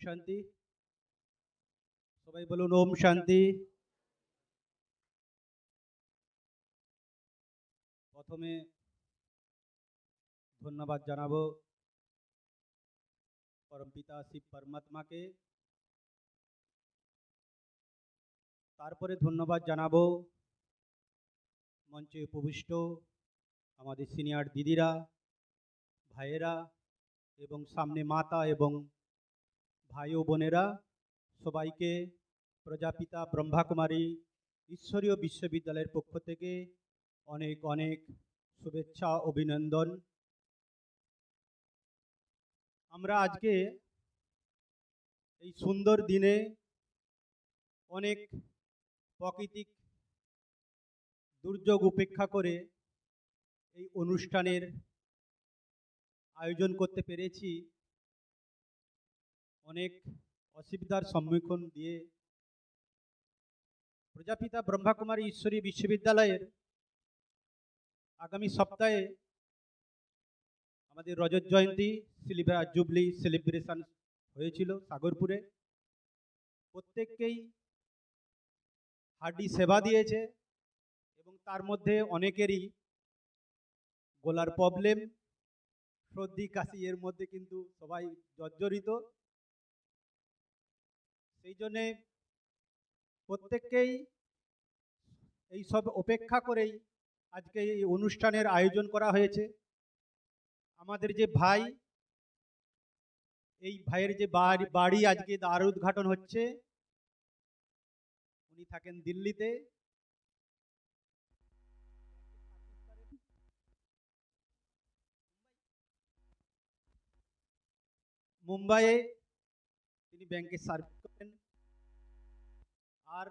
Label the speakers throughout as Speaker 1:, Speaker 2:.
Speaker 1: শান্তি। সবাই বলুন, ওম শান্তি। প্রথমে ধন্যবাদ জানাব পরমপিতা শিব পরমাত্মাকে। তারপরে ধন্যবাদ জানাব মঞ্চে উপবিষ্ট আমাদের সিনিয়র দিদিরা, ভাইয়েরা এবং সামনে মাতা এবং ভাই ও বোনেরা, সবাইকে প্রজাপিতা ব্রহ্মাকুমারী ঈশ্বরীয় বিশ্ববিদ্যালয়ের পক্ষ থেকে অনেক অনেক শুভেচ্ছা, অভিনন্দন। আমরা আজকে এই সুন্দর দিনে অনেক প্রাকৃতিক দুর্যোগ উপেক্ষা করে এই অনুষ্ঠানের আয়োজন করতে পেরেছি। অনেক অসুবিধার সম্মুখীন দিয়ে প্রজাপিতা ব্রহ্মাকুমারী ঈশ্বরী বিশ্ববিদ্যালয়ের আগামী সপ্তাহে আমাদের রজত জয়ন্তী সিলিভার জুবলি সেলিব্রেশন হয়েছিল সাগরপুরে। প্রত্যেককেই হার্ডি সেবা দিয়েছে এবং তার মধ্যে অনেকেরই গলার প্রবলেম, সর্দি, কাশি এর মধ্যে কিন্তু সবাই জর্জরিত। সেই জন্যে প্রত্যেককেই এই সব অপেক্ষা করেই আজকে এই অনুষ্ঠানের আয়োজন করা হয়েছে। আমাদের যে ভাই, এই ভাইয়ের যে বাড়ি আজকে দ্বার উদ্ঘাটন হচ্ছে, উনি থাকেন দিল্লিতে। মুম্বাইয়ে ব্যাংকে সার্ভিস করেন। আর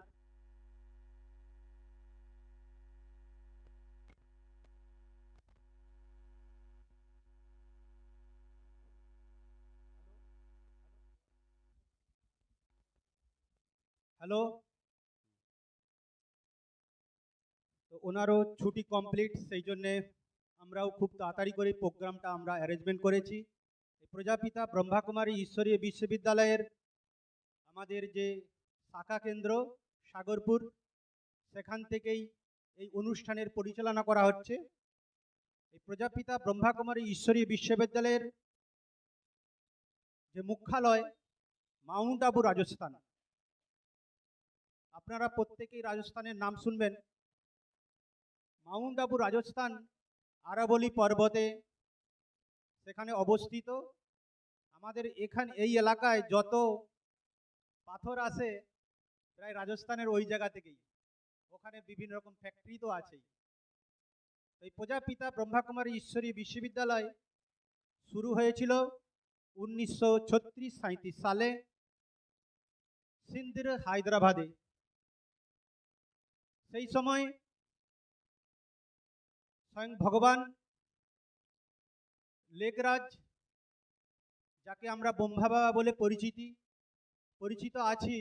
Speaker 1: হ্যালো? তো ওনারও ছুটি কমপ্লিট সেই জন্যে আমরাও খুব তাড়াতাড়ি করে প্রোগ্রামটা আমরা অ্যারেঞ্জমেন্ট করেছি। প্রজাপিতা ব্রহ্মাকুমারী ঈশ্বরীয় বিশ্ববিদ্যালয়ের আমাদের যে শাখা কেন্দ্র, সাগরপুর, সেখান থেকেই এই অনুষ্ঠানের পরিচালনা করা হচ্ছে। এই প্রজাপিতা ব্রহ্মাকুমারী ঈশ্বরী বিশ্ববিদ্যালয়ের যে মুখ্যালয়, মাউন্ট আবু রাজস্থান। আপনারা প্রত্যেকেই রাজস্থানের নাম শুনবেন। মাউন্ট আবু রাজস্থান আরাবলি পর্বতে সেখানে অবস্থিত। আমাদের এখান, এই এলাকায় যত পাথর আসে প্রায় রাজস্থানের ওই জায়গা থেকেই। ওখানে বিভিন্ন রকম ফ্যাক্টরি তো আছেই। এই প্রজাপিতা ব্রহ্মাকুমারী ঈশ্বরী বিশ্ববিদ্যালয় শুরু হয়েছিল উনিশশো ছত্রিশ সালে সিন্ধির হায়দ্রাবাদে। সেই সময় স্বয়ং ভগবান লেগরাজ, যাকে আমরা ব্রহ্মা বাবা বলে পরিচিতি পরিচিত আছি,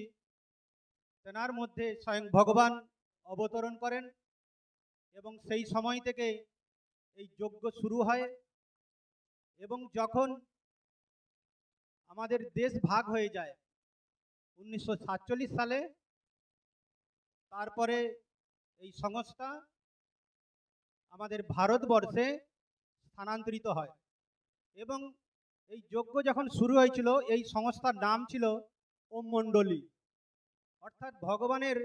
Speaker 1: তেনার মধ্যে স্বয়ং ভগবান অবতরণ করেন এবং সেই সময় থেকে এই যজ্ঞ শুরু হয় এবং যখন আমাদের দেশ ভাগ হয়ে যায় উনিশশো সাতচল্লিশ সালে, তারপরে এই সংস্থা আমাদের ভারতবর্ষে স্থানান্তরিত হয় এবং এই যজ্ঞ যখন শুরু হয়েছিল, এই সংস্থার নাম ছিল ওম মণ্ডলী। অর্থাৎ ভগবানের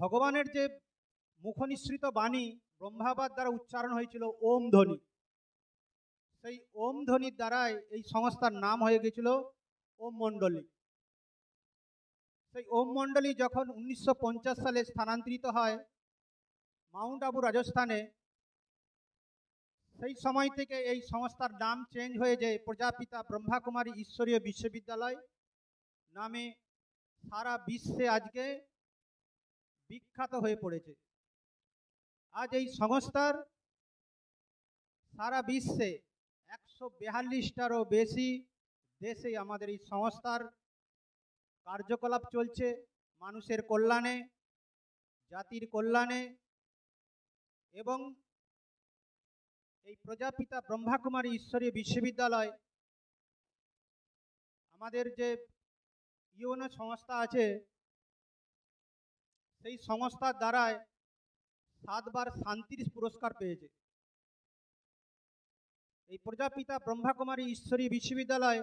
Speaker 1: ভগবানের যে মুখনিসৃত বাণী ব্রহ্মাবাদ দ্বারা উচ্চারণ হয়েছিল ওম ধ্বনি। সেই ওম ধ্বনির দ্বারাই এই সংস্থার নাম হয়ে গেছিল ওম মণ্ডলী। সেই ওম মণ্ডলী যখন উনিশশো পঞ্চাশ সালে স্থানান্তরিত হয় মাউন্ট আবু রাজস্থানে, সেই সময় থেকে এই সংস্থার নাম চেঞ্জ হয়ে যায় প্রজাপিতা ব্রহ্মাকুমারী ঈশ্বরীয় বিশ্ববিদ্যালয় নামে সারা বিশ্বে আজকে বিখ্যাত হয়ে পড়েছে। আজ এই সংস্থার সারা বিশ্বে একশো বিয়াল্লিশটারও বেশি দেশে আমাদের এই সংস্থার কার্যকলাপ চলছে। মানুষের কল্যাণে, জাতির কল্যাণে এবং এই প্রজাপিতা ব্রহ্মাকুমারী ঈশ্বরীয় বিশ্ববিদ্যালয় আমাদের যে ইউএনও সংস্থা আছে, সেই সংস্থার দ্বারায় সাতবার শান্তির পুরস্কার পেয়েছে। এই প্রজাপিতা ব্রহ্মাকুমারী ঈশ্বরী বিশ্ববিদ্যালয়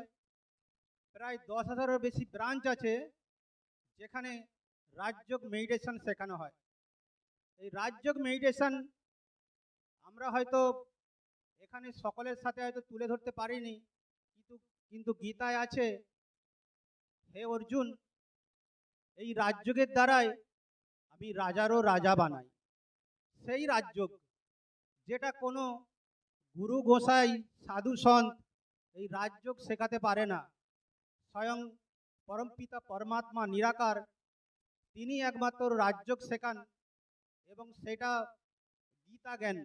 Speaker 1: প্রায় দশ হাজারের বেশি ব্রাঞ্চ আছে, যেখানে রাজযোগ মেডিটেশন শেখানো হয়। এই রাজযোগ মেডিটেশন আমরা হয়তো এখানে সকলের সাথে হয়তো তুলে ধরতে পারিনি, কিন্তু কিন্তু গীতায় আছে হে অর্জুন, এই রাজযোগের দ্বারাই আমি রাজারও রাজা বানাই। সেই রাজযোগ যেটা কোনো গুরু গোসাই, সাধু সন্ত এই রাজযোগ শেখাতে পারে না। স্বয়ং পরমপিতা পরমাত্মা নিরাকার তিনি একমাত্র রাজযোগ শেখান এবং সেটা গীতা জ্ঞান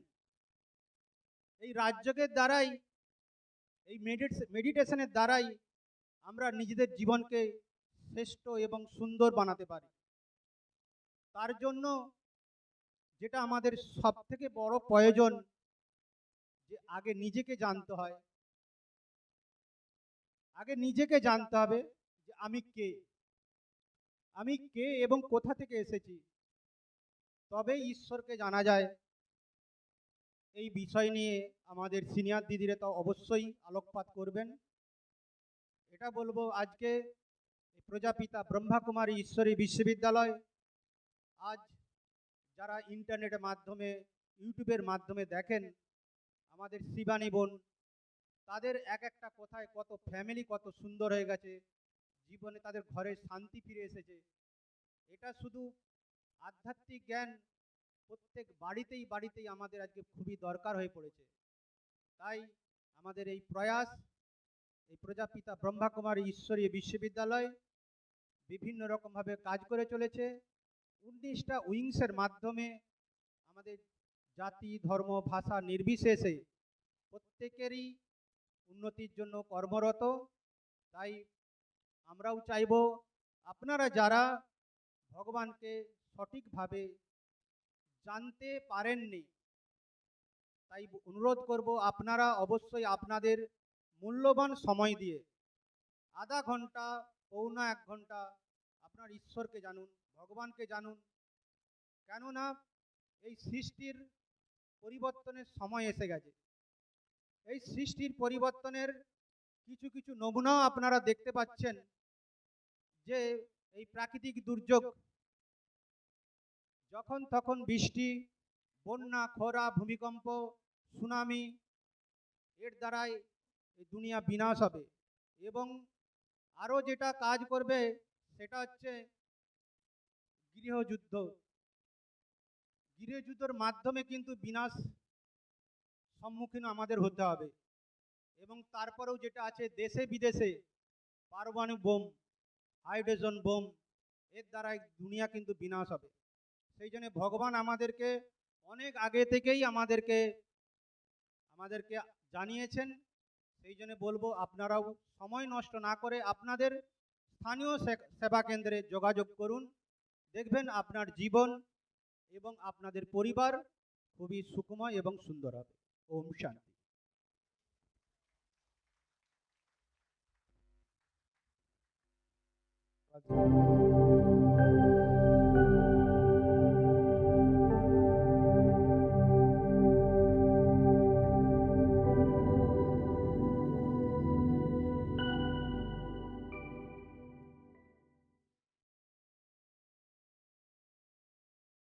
Speaker 1: এই রাজযোগের দ্বারাই, এই মেডিটেশনের দ্বারাই আমরা নিজেদের জীবনকে শ্রেষ্ঠ এবং সুন্দর বানাতে পারি। তার জন্য যেটা আমাদের সব থেকে বড় প্রয়োজন যে আগে নিজেকে জানতে হয়, আগে নিজেকে জানতে হবে যে আমি কে আমি কে এবং কোথা থেকে এসেছি। তবেই ঈশ্বরকে জানা যায়। এই বিষয় নিয়ে আমাদের সিনিয়র দিদিরা তো অবশ্যই আলোকপাত করবেন। এটা বলব আজকে প্রজাপিতা ব্রহ্মাকুমারী ঈশ্বরী বিশ্ববিদ্যালয়। আজ যারা ইন্টারনেটের মাধ্যমে ইউটিউবের মাধ্যমে দেখেন, আমাদের শিবানী বোন, তাদের এক একটা কথায় কত ফ্যামিলি কত সুন্দর হয়ে গেছে, জীবনে তাদের ঘরে শান্তি ফিরে এসেছে। এটা শুধু আধ্যাত্মিক জ্ঞান প্রত্যেক বাড়িতেই বাড়িতেই আমাদের আজকে খুবই দরকার হয়ে পড়েছে। তাই আমাদের এই প্রয়াস এই প্রজাপিতা ব্রহ্মাকুমারী ঈশ্বরীয় বিশ্ববিদ্যালয় বিভিন্ন রকমভাবে কাজ করে চলেছে। উনিশটা উইংসের মাধ্যমে আমাদের জাতি, ধর্ম, ভাষা নির্বিশেষে প্রত্যেকেরই উন্নতির জন্য কর্মরত। তাই আমরাও চাইব আপনারা যারা ভগবানকে সঠিকভাবে জানতে পারেননি, তাই অনুরোধ করব আপনারা অবশ্যই আপনাদের মূল্যবান সময় দিয়ে আধা ঘণ্টা, পৌনা এক ঘণ্টা আপনার ঈশ্বরকে জানুন, ভগবানকে জানুন। কেননা এই সৃষ্টির পরিবর্তনের সময় এসে গেছে। এই সৃষ্টির পরিবর্তনের কিছু কিছু নমুনাও আপনারা দেখতে পাচ্ছেন যে এই প্রাকৃতিক দুর্যোগ যখন তখন বৃষ্টি, বন্যা, খরা, ভূমিকম্প, সুনামি এর দ্বারাই এই দুনিয়া বিনাশ হবে। এবং আরও যেটা কাজ করবে সেটা হচ্ছে গৃহযুদ্ধ। গৃহযুদ্ধের মাধ্যমে কিন্তু বিনাশ সম্মুখীন আমাদের হতে হবে। এবং তারপরেও যেটা আছে, দেশে বিদেশে পারমাণবিক বোম, হাইড্রোজেন বোম, এর দ্বারাই দুনিয়া কিন্তু বিনাশ হবে। সেই জন্য ভগবান আমাদেরকে অনেক আগে থেকেই আমাদেরকে আমাদেরকে জানিয়েছেন সেই জন্য বলব, আপনারাও সময় নষ্ট না করে আপনাদের স্থানীয় সেবা কেন্দ্রে যোগাযোগ করুন। দেখবেন আপনার জীবন এবং আপনাদের পরিবার খুবই সুখময় এবং সুন্দর হবে। ওম শান্তি।
Speaker 2: আচ্ছা